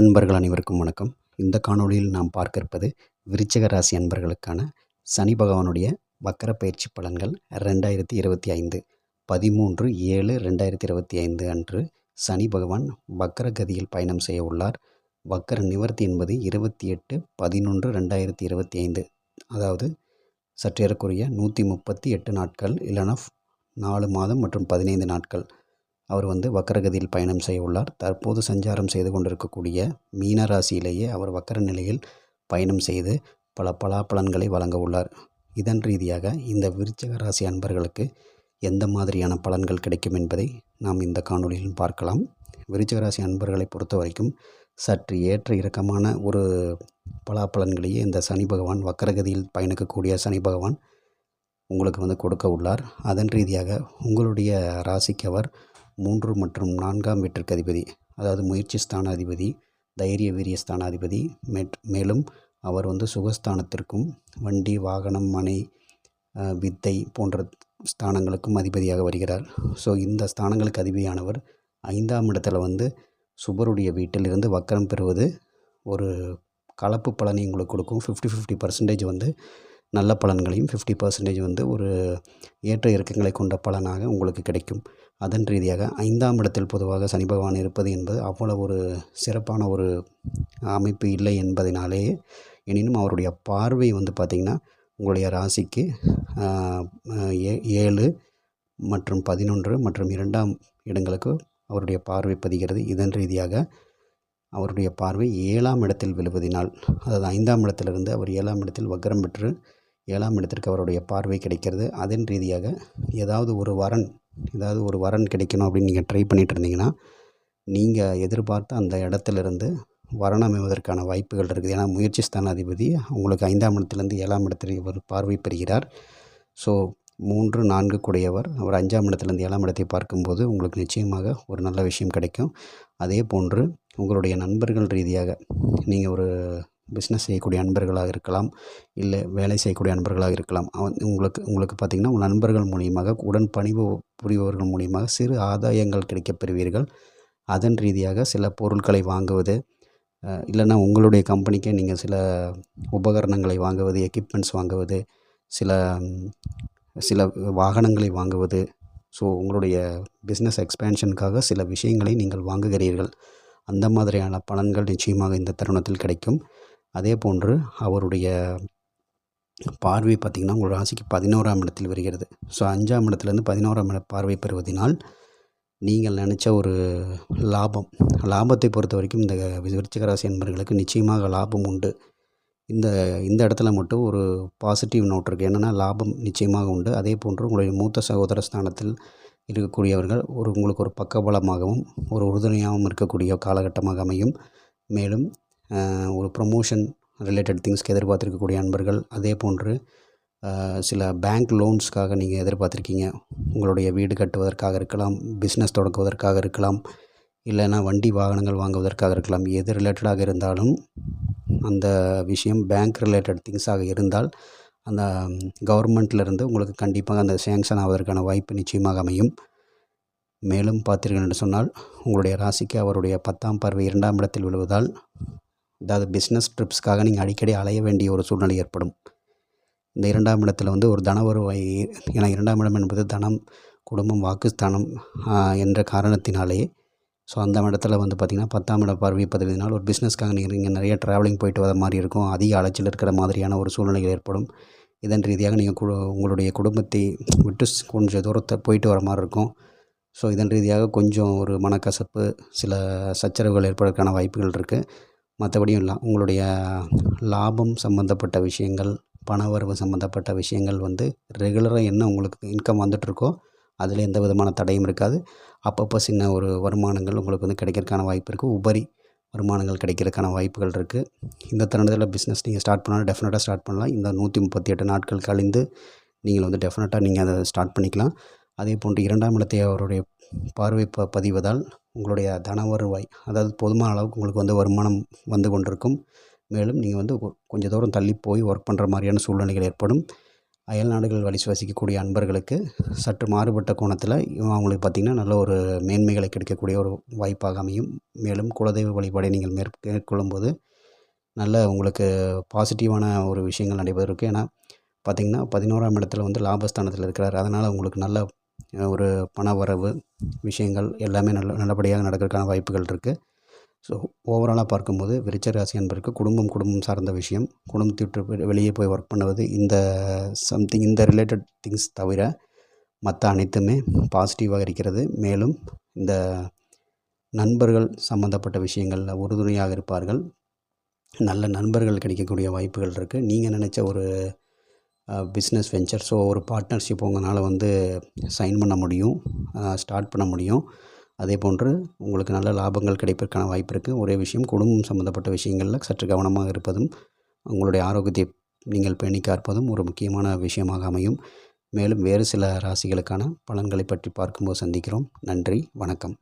அன்பர்கள் அனைவருக்கும் வணக்கம். இந்த காணொளியில் நாம் பார்க்க இருப்பது விருச்சிக ராசி அன்பர்களுக்கான சனி பகவானுடைய வக்கர பயிற்சி பலன்கள் ரெண்டாயிரத்தி இருபத்தி ஐந்து. பதிமூன்று ஏழு ரெண்டாயிரத்தி இருபத்தி ஐந்து அன்று சனி பகவான் வக்கர கதியில் பயணம் செய்ய உள்ளார். வக்கர நிவர்த்தி என்பது இருபத்தி எட்டு பதினொன்று ரெண்டாயிரத்தி இருபத்தி ஐந்து. அதாவது சற்றேறக்குரிய நூற்றி முப்பத்தி எட்டு நாட்கள் இல்லைனா நாலு மாதம் மற்றும் பதினைந்து நாட்கள். அவர் வந்து வக்கரகதியில் பயணம் செய்ய உள்ளார். தற்போது சஞ்சாரம் செய்து கொண்டிருக்கக்கூடிய மீன ராசியிலேயே அவர் வக்கர நிலையில் பயணம் செய்து பல பலாப்பலன்களை வழங்க உள்ளார். இதன் ரீதியாக இந்த விருச்சக ராசி அன்பர்களுக்கு எந்த மாதிரியான பலன்கள் கிடைக்கும் என்பதை நாம் இந்த காணொளியில் பார்க்கலாம். விருச்சக ராசி அன்பர்களை பொறுத்த வரைக்கும் சற்று ஏற்ற இறக்கமான ஒரு பலாப்பலன்களையே இந்த சனி பகவான் வக்கரகதியில் பயணிக்கக்கூடிய சனி பகவான் உங்களுக்கு வந்து கொடுக்க உள்ளார். அதன் ரீதியாக உங்களுடைய ராசிக்கு அவர் மூன்று மற்றும் நான்காம் வீட்டிற்கு அதிபதி அதாவது முயற்சி ஸ்தானாதிபதி தைரிய வீரிய ஸ்தானாதிபதி மேலும் அவர் வந்து சுகஸ்தானத்திற்கும் வண்டி வாகனம் மனை வித்தை போன்ற ஸ்தானங்களுக்கும் அதிபதியாக வருகிறார். ஸோ இந்த ஸ்தானங்களுக்கு அதிபதியானவர் ஐந்தாம் இடத்துல வந்து சுபருடைய வீட்டிலிருந்து வக்கரம் பெறுவது ஒரு கலப்பு பலனை உங்களுக்கு கொடுக்கும். ஃபிஃப்டி ஃபிஃப்டி பர்சன்டேஜ் வந்து நல்ல பலன்களையும் ஃபிஃப்டி பர்சன்டேஜ் வந்து ஒரு ஏற்ற இறக்கங்களை கொண்ட பலனாக உங்களுக்கு கிடைக்கும். அதன் ரீதியாக ஐந்தாம் இடத்தில் பொதுவாக சனி பகவான் இருப்பது என்பது அவ்வளவு ஒரு சிறப்பான ஒரு அமைப்பு இல்லை என்பதனாலேயே எனினும் அவருடைய பார்வை வந்து பார்த்திங்கன்னா உங்களுடைய ராசிக்கு ஏ- ஏழு மற்றும் பதினொன்று மற்றும் இரண்டாம் இடங்களுக்கு அவருடைய பார்வை பதிகிறது. இதன் ரீதியாக அவருடைய பார்வை ஏழாம் இடத்தில் விழுவதினால் அதாவது ஐந்தாம் இடத்திலிருந்து அவர் ஏழாம் இடத்தில் வக்கரம் பெற்று ஏழாம் இடத்திற்கு அவருடைய பார்வை கிடைக்கிறது. அதன் ரீதியாக ஏதாவது ஒரு வரன் ஏதாவது ஒரு வரன் கிடைக்கணும் அப்படின்னு நீங்கள் ட்ரை பண்ணிகிட்டு இருந்தீங்கன்னா நீங்கள் எதிர்பார்த்த அந்த இடத்துலேருந்து வரன் அமைவதற்கான வாய்ப்புகள் இருக்குது. ஏன்னா முயற்சி ஸ்தானாதிபதி உங்களுக்கு ஐந்தாம் இடத்துலேருந்து ஏழாம் இடத்திற்கு ஒரு பார்வை பெறுகிறார். ஸோ மூன்று நான்கு கூடையவர் அவர் அஞ்சாம் இடத்துலேருந்து ஏழாம் இடத்தை பார்க்கும்போது உங்களுக்கு நிச்சயமாக ஒரு நல்ல விஷயம் கிடைக்கும். அதே போன்று உங்களுடைய நண்பர்கள் ரீதியாக நீங்கள் ஒரு பிஸ்னஸ் செய்யக்கூடிய நண்பர்களாக இருக்கலாம் இல்லை வேலை செய்யக்கூடிய நண்பர்களாக இருக்கலாம். அவன் உங்களுக்கு உங்களுக்கு பார்த்திங்கன்னா உங்கள் நண்பர்கள் மூலியமாக உடன் பணிவு புரிபவர்கள் மூலியமாக சிறு ஆதாயங்கள் கிடைக்கப் பெறுவீர்கள். அதன் ரீதியாக சில பொருட்களை வாங்குவது இல்லைன்னா உங்களுடைய கம்பெனிக்கே நீங்கள் சில உபகரணங்களை வாங்குவது எக்யூப்மெண்ட்ஸ் வாங்குவது சில சில வாகனங்களை வாங்குவது. ஸோ உங்களுடைய பிஸ்னஸ் எக்ஸ்பேன்ஷனுக்காக சில விஷயங்களை நீங்கள் வாங்குகிறீர்கள். அந்த மாதிரியான பலன்கள் நிச்சயமாக இந்த தருணத்தில் கிடைக்கும். அதே போன்று அவருடைய பார்வை பார்த்திங்கன்னா உங்கள் ராசிக்கு பதினோராம் இடத்தில் வருகிறது. ஸோ அஞ்சாம் இடத்துலேருந்து பதினோராம் இட பார்வை பெறுவதினால் நீங்கள் நினச்ச ஒரு லாபம் லாபத்தை பொறுத்த வரைக்கும் இந்த விருச்சிக ராசி என்பவர்களுக்கு நிச்சயமாக லாபம் உண்டு. இந்த இந்த இடத்துல மட்டும் ஒரு பாசிட்டிவ் நோட் இருக்குது என்னென்னா லாபம் நிச்சயமாக உண்டு. அதே போன்று உங்களுடைய மூத்த சகோதர ஸ்தானத்தில் இருக்கக்கூடியவர்கள் ஒரு உங்களுக்கு ஒரு பக்கபலமாகவும் ஒரு உறுதுணையாகவும் இருக்கக்கூடிய காலகட்டமாக அமையும். மேலும் ஒரு ப்ரொமோஷன் ரிலேட்டட் திங்ஸ்க்கு எதிர்பார்த்திருக்கக்கூடிய நண்பர்கள் அதே போன்று சில பேங்க் லோன்ஸ்க்காக நீங்கள் எதிர்பார்த்துருக்கீங்க. உங்களுடைய வீடு கட்டுவதற்காக இருக்கலாம் பிஸ்னஸ் தொடங்குவதற்காக இருக்கலாம் இல்லைன்னா வண்டி வாகனங்கள் வாங்குவதற்காக இருக்கலாம் எது ரிலேட்டடாக இருந்தாலும் அந்த விஷயம் பேங்க் ரிலேட்டட் திங்ஸாக இருந்தால் அந்த கவர்மெண்ட்லேருந்து உங்களுக்கு கண்டிப்பாக அந்த சேங்ஷன் ஆவதற்கான வாய்ப்பு நிச்சயமாக அமையும். மேலும் பார்த்தீர்கள் என்று சொன்னால் உங்களுடைய ராசிக்கு அவருடைய பத்தாம் பார்வை இரண்டாம் இடத்தில் விழுவதால் அதாவது பிஸ்னஸ் ட்ரிப்ஸ்க்காக நீங்கள் அடிக்கடி அலைய வேண்டிய ஒரு சூழ்நிலை ஏற்படும். இந்த இரண்டாம் இடத்துல வந்து ஒரு தன வருவாய் ஏன்னா இரண்டாம் இடம் என்பது தனம் குடும்பம் வாக்குஸ்தானம் என்ற காரணத்தினாலே. ஸோ அந்த இடத்துல வந்து பார்த்திங்கன்னா பத்தாம் இட பார்வை பதவியினால் ஒரு பிஸ்னஸ்க்காக நீங்கள் இங்கே நிறைய ட்ராவலிங் போயிட்டு வர மாதிரி இருக்கும். அதிக அலைச்சல் இருக்கிற மாதிரியான ஒரு சூழ்நிலைகள் ஏற்படும். இதன் ரீதியாக நீங்கள் கு உங்களுடைய குடும்பத்தை விட்டு கொஞ்சம் தூரத்தை போயிட்டு வர மாதிரி இருக்கும். ஸோ இதன் ரீதியாக கொஞ்சம் ஒரு மனக்கசப்பு சில சச்சரவுகள் ஏற்படுறதுக்கான வாய்ப்புகள் இருக்குது மற்றபடியும் இல்லை. உங்களுடைய லாபம் சம்மந்தப்பட்ட விஷயங்கள் பணவரவு சம்மந்தப்பட்ட விஷயங்கள் வந்து ரெகுலராக என்ன உங்களுக்கு இன்கம் வந்துட்டுருக்கோ அதில் எந்த விதமான தடையும் இருக்காது. அப்பப்போ சின்ன ஒரு வருமானங்கள் உங்களுக்கு வந்து கிடைக்கிறதுக்கான வாய்ப்பு இருக்குது உபரி வருமானங்கள் கிடைக்கிறதுக்கான வாய்ப்புகள் இருக்குது இந்த தருணத்தில் பிஸ்னஸ் நீங்கள் ஸ்டார்ட் பண்ணாலும் டெஃபினட்டாக ஸ்டார்ட் பண்ணலாம். இந்த நூற்றி முப்பத்தி எட்டு நாட்கள் கழிந்து நீங்கள் வந்து டெஃபினட்டாக நீங்கள் அதை ஸ்டார்ட் பண்ணிக்கலாம். அதே போன்று இரண்டாம் இடத்தை அவருடைய பார்வை ப பதிவதால் உங்களுடைய தன வருவாய் அதாவது போதுமான அளவுக்கு உங்களுக்கு வந்து வருமானம் வந்து கொண்டிருக்கும். மேலும் நீங்கள் வந்து கொஞ்சம் தூரம் தள்ளி போய் ஒர்க் பண்ணுற மாதிரியான சூழ்நிலைகள் ஏற்படும். அயல் நாடுகள் வழி சுவாசிக்கக்கூடிய அன்பர்களுக்கு சற்று மாறுபட்ட கோணத்தில் அவங்களுக்கு பார்த்திங்கன்னா நல்ல ஒரு மேன்மைகளை கிடைக்கக்கூடிய ஒரு வாய்ப்பாக அமையும். மேலும் குலதெய்வ வழிபாடை நீங்கள் மேற்கொள்ளும்போது நல்ல உங்களுக்கு பாசிட்டிவான ஒரு விஷயங்கள் நடைபெறும். ஏன்னா பார்த்திங்கன்னா பதினோராம் இடத்துல வந்து லாபஸ்தானத்தில் இருக்கிறார். அதனால் உங்களுக்கு நல்ல ஒரு பண வரவு விஷயங்கள் எல்லாமே நல்ல நல்லபடியாக நடக்கிறதுக்கான வாய்ப்புகள் இருக்குது ஸோ ஓவராலாக பார்க்கும்போது விருச்ச ராசி என்பதற்கு குடும்பம் குடும்பம் சார்ந்த விஷயம். குடும்பத்தை விட்டு வெளியே போய் ஒர்க் பண்ணுவது இந்த சம்திங் இந்த ரிலேட்டட் திங்ஸ் தவிர மற்ற அனைத்துமே பாசிட்டிவாக இருக்கிறது. மேலும் இந்த நண்பர்கள் சம்மந்தப்பட்ட விஷயங்களில் உறுதுணையாக இருப்பார்கள். நல்ல நண்பர்கள் கிடைக்கக்கூடிய வாய்ப்புகள் இருக்குது நீங்கள் நினச்ச ஒரு பிஸ்னஸ் வெஞ்சர் ஸோ ஒரு பார்ட்னர்ஷிப் உங்களால் வந்து சைன் பண்ண முடியும். ஸ்டார்ட் பண்ண முடியும். அதே போன்று உங்களுக்கு நல்ல லாபங்கள் கிடைப்பதற்கான வாய்ப்பு இருக்குது ஒரே விஷயம் குடும்பம் சம்மந்தப்பட்ட விஷயங்களில் சற்று கவனமாக இருப்பதும் உங்களுடைய ஆரோக்கியத்தை நீங்கள் பேணி காப்பதும் ஒரு முக்கியமான விஷயமாக அமையும். மேலும் வேறு சில ராசிகளுக்கான பலன்களை பற்றி பார்க்கும்போது சந்திக்கிறோம். நன்றி வணக்கம்.